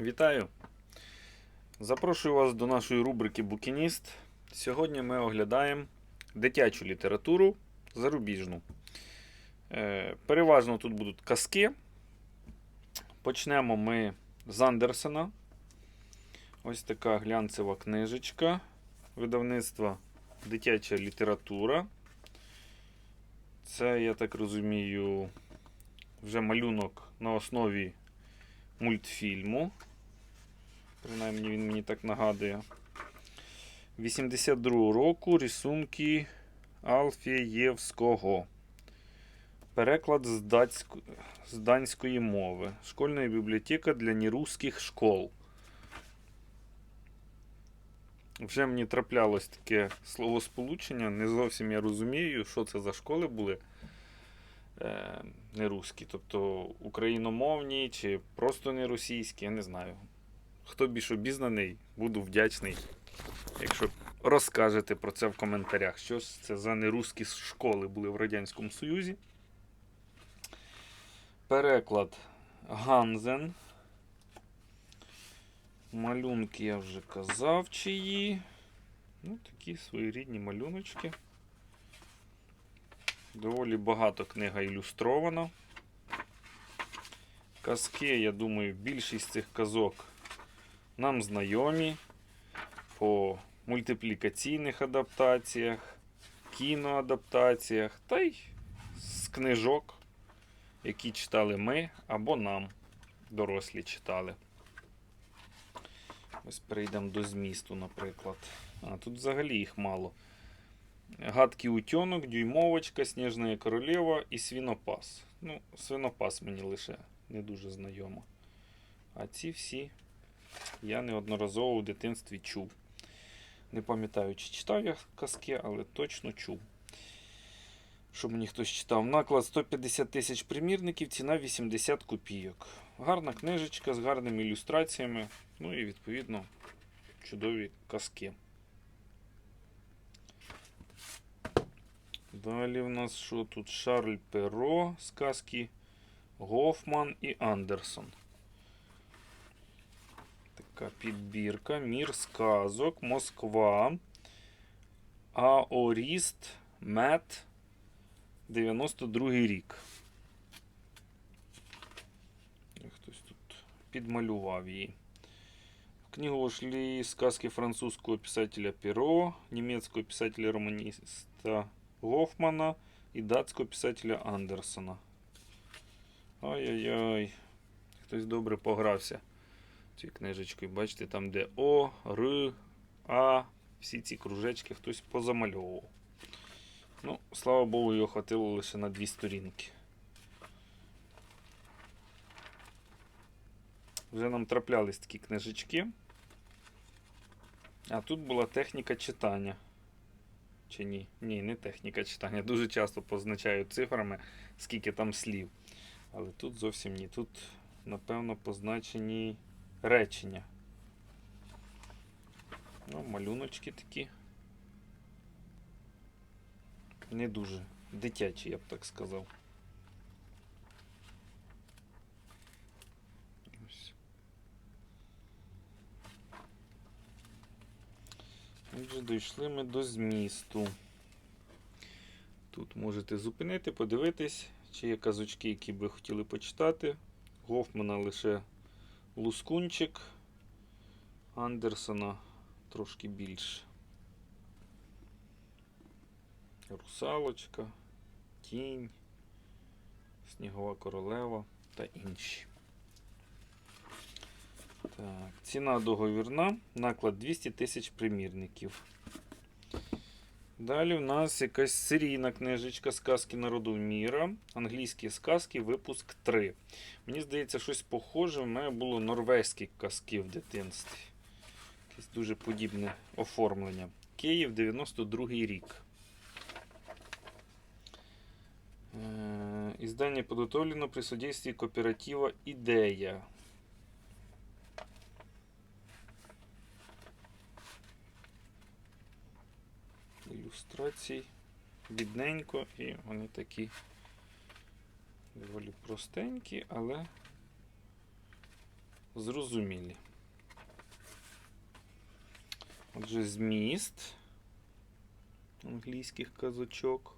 Вітаю! Запрошую вас до нашої рубрики Букініст. Сьогодні ми оглядаємо дитячу літературу зарубіжну. Е, Переважно тут будуть казки. Почнемо ми з Андерсена. Ось така глянцева книжечка видавництва Дитяча література. Це, я так розумію, вже малюнок на основі мультфільму. Принаймні він мені так нагадує. 82 року рисунки Алфієвського. Переклад з, датсько... з данської мови. Школьна бібліотека для нерусських школ. Вже мені траплялось таке словосполучення. Не зовсім я розумію, що це за школи були е, не русські, тобто україномовні чи просто не російські, я не знаю. Хто більш обізнаний, буду вдячний, якщо розкажете про це в коментарях. Що це за нерусські школи були в Радянському Союзі. Переклад Ганзен. Малюнки я вже казав, чиї. Ну, такі своєрідні малюночки. Доволі багато книга ілюстрована. Казки, я думаю, більшість цих казок нам знайомі по мультиплікаційних адаптаціях, кіноадаптаціях та й з книжок, які читали ми або нам, дорослі читали. Ось перейдемо до змісту, наприклад. А тут взагалі їх мало. Гадкий утенок, дюймовочка, Сніжна королева і свінопас. Ну, свинопас мені лише не дуже знайомо. А ці всі я неодноразово у дитинстві чув. Не пам'ятаю, чи читав я казки, але точно чув. Щоб мені хтось читав. Наклад 150 тисяч примірників, ціна 80 копійок. Гарна книжечка з гарними ілюстраціями. Ну і відповідно чудові казки. Далі в нас що тут? Шарль Перо, сказки Гофман і Андерсон. Така підбірка. Мір сказок, Москва. Аоріст Мет 92 рік. Хтось тут підмалював її. В книгу вошли сказки французского писателя Перо, немецкого писателя-романиста Гофмана і датського писателя Андерсона. Ой-ой-ой. Хтось добре погрався цією книжечкою. Бачите, там де О, Р, А. Всі ці кружечки хтось позамальовував. Ну, слава Богу, його хватило лише на дві сторінки. Вже нам траплялись такі книжечки. А тут була техніка читання. Чи ні? Ні, не техніка читання. Дуже часто позначаю цифрами, скільки там слів. Але тут зовсім ні. Тут, напевно, позначені речення. Ну, малюночки такі. Не дуже дитячі, я б так сказав. Ось. Отже, дійшли ми до змісту. Тут можете зупинити, подивитись, чи є казочки, які би хотіли почитати. Гофмана лише лускунчик, Андерсона трошки більше. Русалочка, Тінь, Снігова королева та інші. Так, ціна договірна, наклад 200 тисяч примірників. Далі в нас якась серійна книжечка Сказки народу міра. Англійські сказки, випуск 3. Мені здається, щось похоже. У мене було норвезькі казки в дитинстві. Якесь дуже подібне оформлення. Київ 92 рік. Е, Издание подготовлено при содействии кооператива «Идея». Ілюстрацій бідненько і вони такі доволі простенькі, але зрозумілі. Отже, зміст англійських казочок.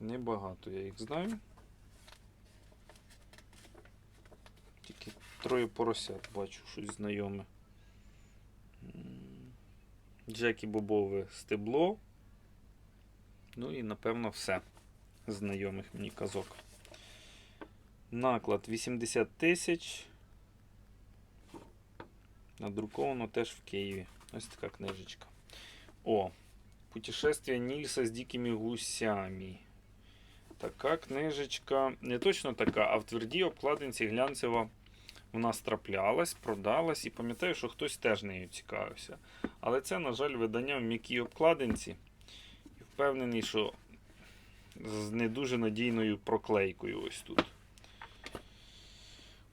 Небагато я їх знаю. Тільки троє поросят бачу щось знайоме. Джекі Бобове стебло. Ну і напевно все знайомих мені казок. Наклад 80 тисяч. Надруковано теж в Києві. Ось така книжечка. О, Путешествие Нільса з дикими гусями. Така книжечка, не точно така, а в твердій обкладинці глянцева в нас траплялась, продалась, і пам'ятаю, що хтось теж нею цікавився. Але це, на жаль, видання в м'якій обкладинці. І впевнений, що з не дуже надійною проклейкою ось тут.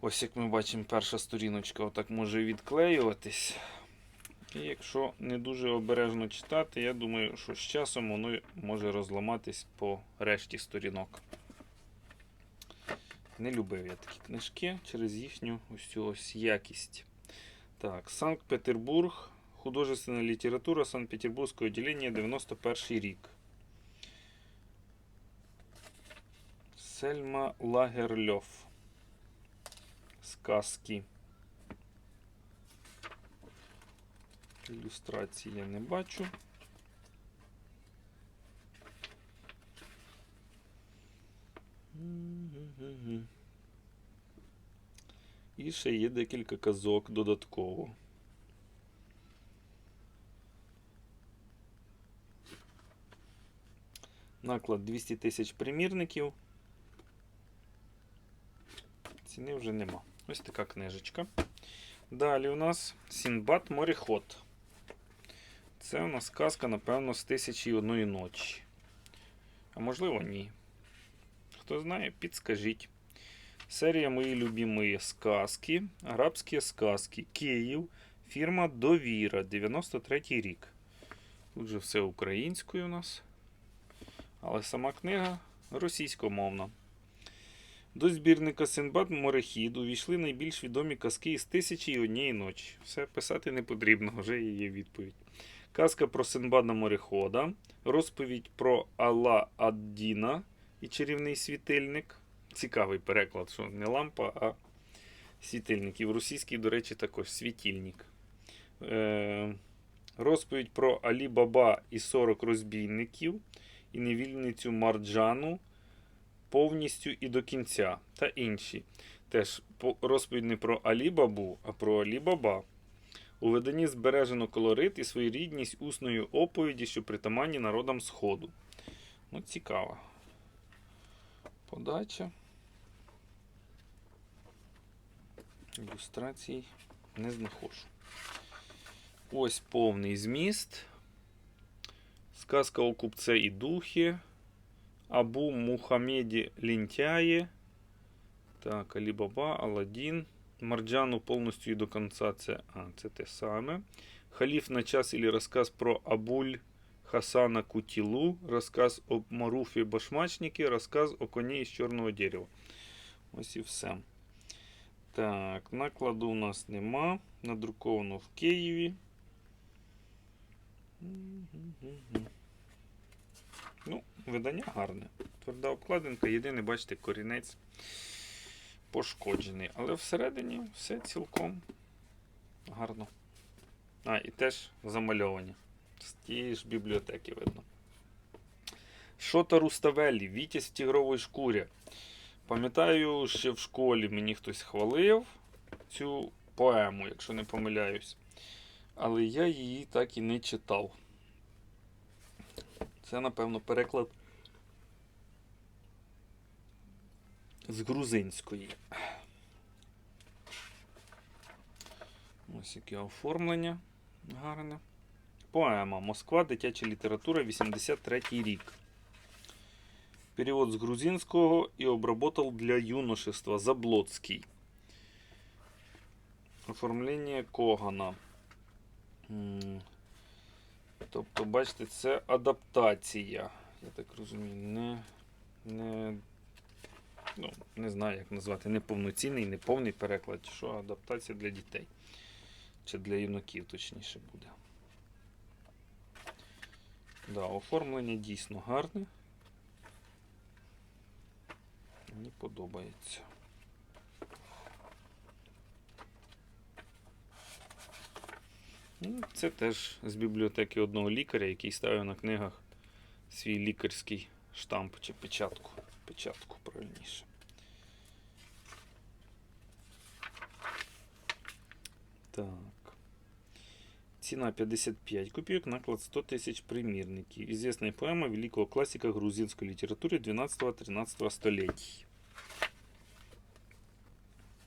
Ось як ми бачимо, перша сторіночка отак може відклеюватись. І якщо не дуже обережно читати, я думаю, що з часом воно може розламатись по решті сторінок. Не любив я такі книжки через їхню ось ось якість. Так, Санкт-Петербург, художественна література Санкт-Петербурзького відділення 91 рік. Сельма Лагерльов. Сказки. Ілюстрації я не бачу. І ще є декілька казок додатково. Наклад 200 тисяч примірників. Ціни вже нема. Ось така книжечка. Далі у нас Сінбад мореход. Це у нас казка, напевно, з тисячі одної ночі. А можливо, ні. Хто знає, підскажіть. Серія Мої любимі сказки. Арабські сказки. Київ. Фірма Довіра. 93 рік. Тут же все українською у нас. Але сама книга російськомовна. До збірника Синбад Морехід увійшли найбільш відомі казки із тисячі і однієї ночі. Все писати не потрібно, вже є відповідь. Казка про Синбада Морехода, розповідь про Алла Аддіна і чарівний світильник. Цікавий переклад, що не лампа, а світильник. І в російській, до речі, також світильник. Е, розповідь про Алі Баба і 40 розбійників і невільницю Марджану повністю і до кінця та інші. Теж розповідь не про Алі Бабу, а про Алі Баба. У виданні збережено колорит і своєрідність усної оповіді, що притаманні народам Сходу. Ну, цікаво. Подача. Ілюстрацій не знаходжу. Ось повний зміст. Сказка о купце і духі. Абу Мухаммеді Лінтяє. Так, Алібаба, Аладдін. Марджану повністю і до кінця це, а, це те саме. Халіф на час или розказ про Абуль Хасана Кутілу, розказ о Маруфі Башмачникі, розказ о коні із чорного дерева. Ось і все. Так, накладу у нас нема. Надруковано в Києві. Ну, видання гарне. Тверда обкладинка, єдине, бачите, корінець пошкоджений. Але всередині все цілком гарно. А, і теж замальовані. З тієї ж бібліотеки видно. Шота Руставеллі, Вітязь в тігровій шкурі. Пам'ятаю, ще в школі мені хтось хвалив цю поему, якщо не помиляюсь. Але я її так і не читав. Це, напевно, переклад з грузинської. Ось яке оформлення гарне. Поема Москва, дитяча література, 83 рік. Перевод з грузинського і обработал для юношества Заблоцький. Оформлення Когана. Тобто, бачите, це адаптація. Я так розумію, не, не ну, не знаю, як назвати, неповноцінний, неповний переклад, що адаптація для дітей. Чи для юнаків, точніше буде. Да, оформлення дійсно гарне. Мені подобається. Ну, Це теж з бібліотеки одного лікаря, який ставив на книгах свій лікарський штамп чи печатку. Печатку правильніше. Так. Ціна 55 копійок, наклад 100 тисяч примірників. Известная поэма великого классика грузинской литературы 12-13 столетий.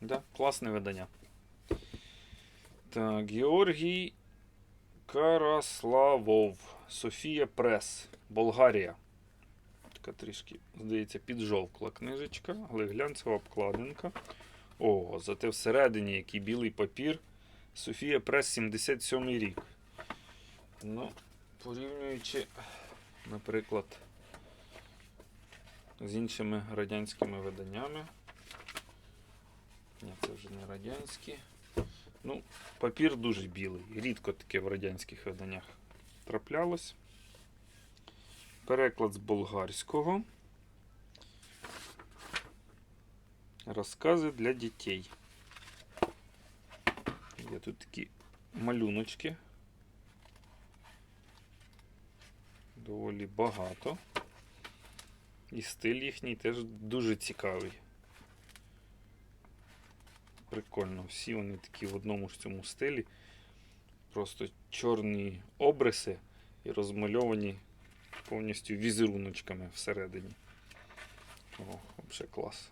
Да, класне видання. Так, Георгій Караславов. Софія Прес. Болгарія. Така трішки, здається, піджовкла книжечка, але глянцева обкладинка. О, зате всередині який білий папір. Софія Прес 77 рік. Ну, порівнюючи, наприклад, з іншими радянськими виданнями. Ні, це вже не радянські. Ну, папір дуже білий. Рідко таке в радянських виданнях траплялось. Переклад з болгарського. Розкази для дітей. Тут такі малюночки. Доволі багато. І стиль їхній теж дуже цікавий. Прикольно. Всі вони такі в одному ж цьому стилі. Просто чорні обриси і розмальовані повністю візеруночками всередині. О, взагалі клас.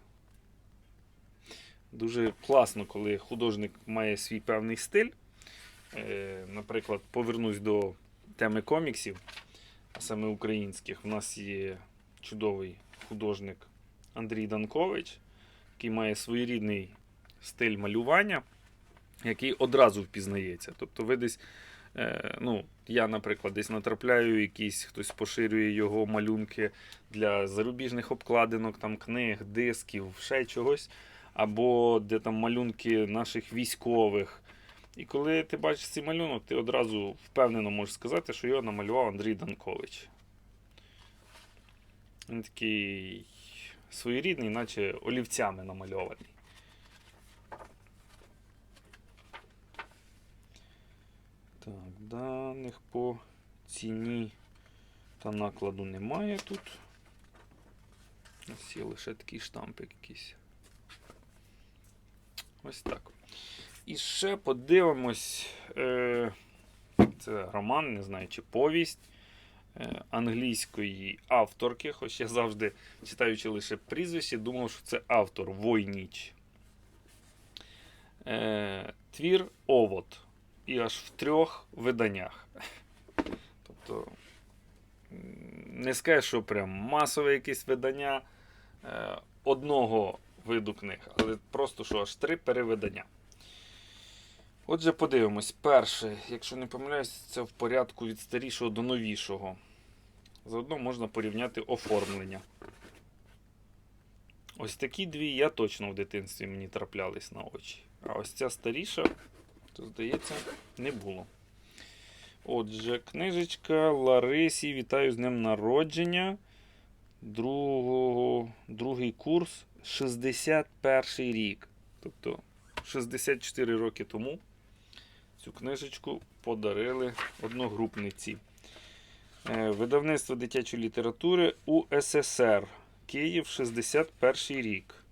Дуже класно, коли художник має свій певний стиль. Е, наприклад, повернусь до теми коміксів, а саме українських. У нас є чудовий художник Андрій Данкович, який має своєрідний стиль малювання, який одразу впізнається. Тобто, ви десь, е, ну, я, наприклад, десь натрапляю, якісь хтось поширює його малюнки для зарубіжних обкладинок, там, книг, дисків, ще чогось або де там малюнки наших військових. І коли ти бачиш цей малюнок, ти одразу впевнено можеш сказати, що його намалював Андрій Данкович. Він такий своєрідний, наче олівцями намальований. Так, даних по ціні та накладу немає тут. Ось є лише такий штампик якийсь. Ось так. І ще подивимось. Е, це роман, не знаю, чи повість е, англійської авторки. Хоч я завжди, читаючи лише прізвище, думав, що це автор Войніч. Е, Твір Овод. І аж в трьох виданнях. Тобто, не скажеш, що прям масове якесь видання одного виду книг, але просто що аж три перевидання. Отже, подивимось. Перше, якщо не помиляюсь, це в порядку від старішого до новішого. Заодно можна порівняти оформлення. Ось такі дві я точно в дитинстві мені траплялись на очі. А ось ця старіша, то, здається, не було. Отже, книжечка Ларисі. Вітаю з днем народження. Другого, другий курс 61 рік. Тобто 64 роки тому цю книжечку подарили одногрупниці. Е, Видавництво дитячої літератури УССР. Київ 61 рік.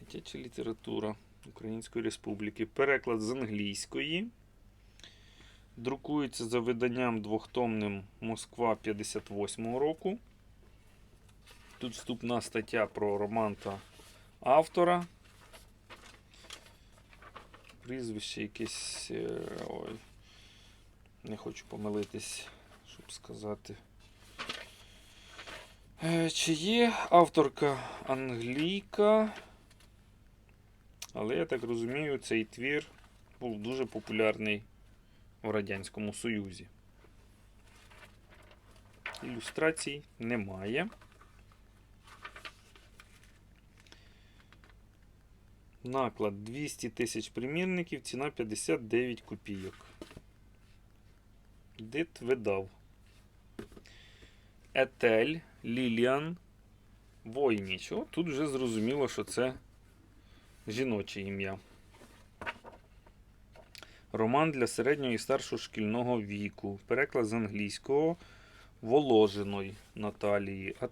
Дитяча література Української Республіки. Переклад з англійської. Друкується за виданням двохтомним Москва 58 року. Тут вступна стаття про роман автора. Прізвище якесь. е, Ой. Не хочу помилитись, щоб сказати. Е, Чи є авторка англійка? Але я так розумію, цей твір був дуже популярний в Радянському Союзі. Ілюстрацій немає. Наклад 200 тисяч примірників, ціна 59 копійок. Дит видав. Етель, Ліліан, Войніч. О, тут вже зрозуміло, що це жіноче ім'я. Роман для середнього і старшого шкільного віку. Переклад з англійського Воложеної Наталії. А?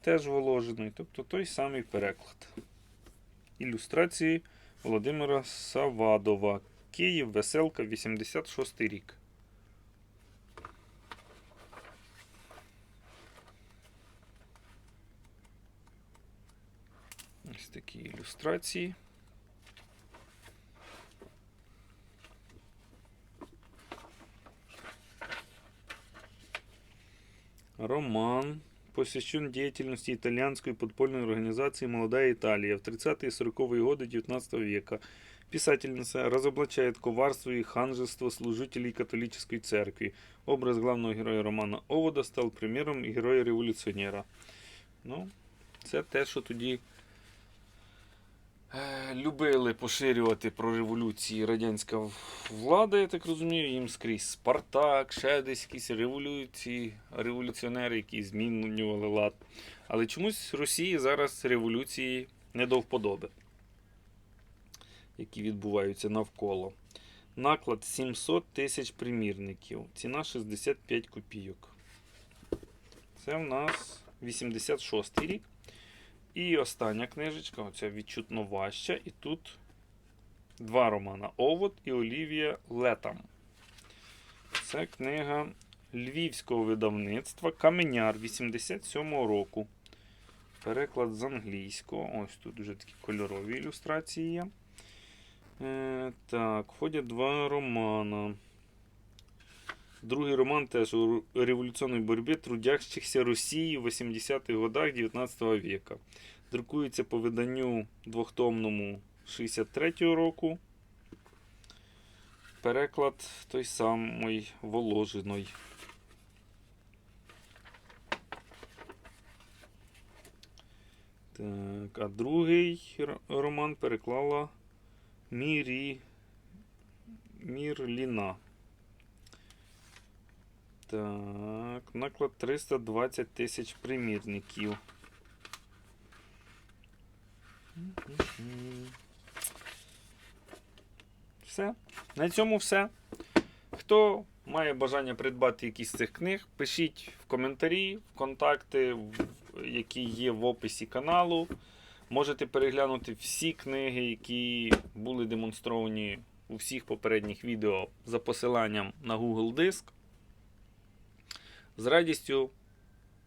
Теж Воложеної. Тобто той самий переклад. Ілюстрації Володимира Савадова. Київ, Веселка, 86 рік. Ось такі ілюстрації. Роман, посвящен деятельности итальянской подпольной организации «Молодая Италия» в 30-е и 40-е годы XIX века. Писательница разоблачает коварство и ханжество служителей католической церкви. Образ главного героя романа Овода став приміром героя-революціонера. Ну, це те, що тоді любили поширювати про революції радянська влада, я так розумію, їм скрізь Спартак, ще десь якісь революції, революціонери, які змінювали лад. Але чомусь Росії зараз революції не до вподоби, які відбуваються навколо. Наклад 700 тисяч примірників. Ціна 65 копійок. Це в нас 86 рік. І остання книжечка, оця відчутно важча. І тут два романа Овод і Олівія Летам. Це книга львівського видавництва Каменяр 87-го року. Переклад з англійського. Ось тут вже такі кольорові ілюстрації є. Е, так, входять два романа. Другий роман теж у революційній боротьбі трудящихся Росії в 80-х годах 19 века. Друкується по виданню двохтомному 63-го року. Переклад той самий Воложиной. Так, а другий роман переклала Мірі... Мірліна. Так, наклад 320 тисяч примірників. Все. На цьому все. Хто має бажання придбати якісь з цих книг, пишіть в коментарі, в контакти, які є в описі каналу. Можете переглянути всі книги, які були демонстровані у всіх попередніх відео за посиланням на Google Диск. З радістю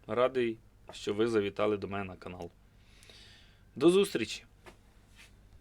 радий, що ви завітали до мене на канал. До зустрічі!